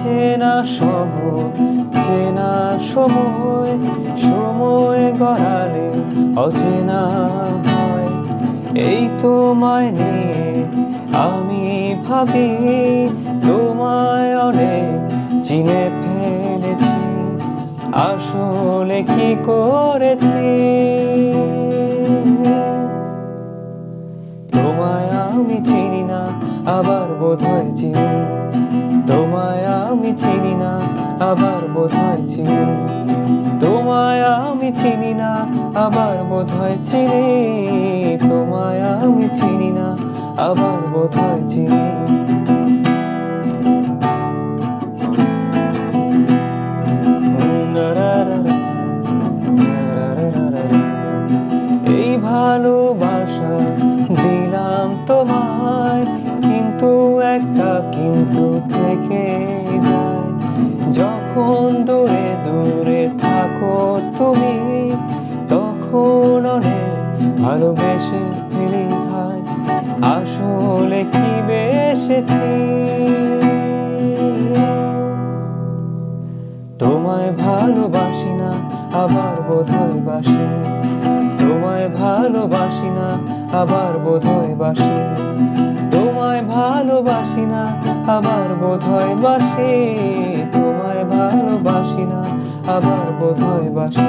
চেনা শহর চেনা সময় সময় গড়ালে অচেনা হয়। এই তোমায় নিয়ে আমি ভাবি তোমায় অনেক চিনে ফেলেছি। আসলে কি করেছি? তোমায় আমি চিনি না, আবার বোধ হয় চিনি। আবার বোধ হয় চিনি। তোমায় আমি চিনি না, আবার বোধ হয় চিনি। তোমায় আমি চিনি না, আবার বোধ হয় চিনি। এই ভালোবাসা দিলাম তোমায়, কিন্তু একটা কিন্তু থেকে দূরে দূরে থাকো তুমি। তখন অনেক ভালোবেসে ফেলি ভাই। আসলে কি বেসেছি? তোমায় ভালোবাসি না, আবার বোধহয় বাসি। তোমায় ভালোবাসি না, আবার বোধহয় বাসি। তোমায় ভালোবাসি না, আবার বোধহয় বাসি। তোমায় ভালোবাসি আবার বোধহয় বাসি।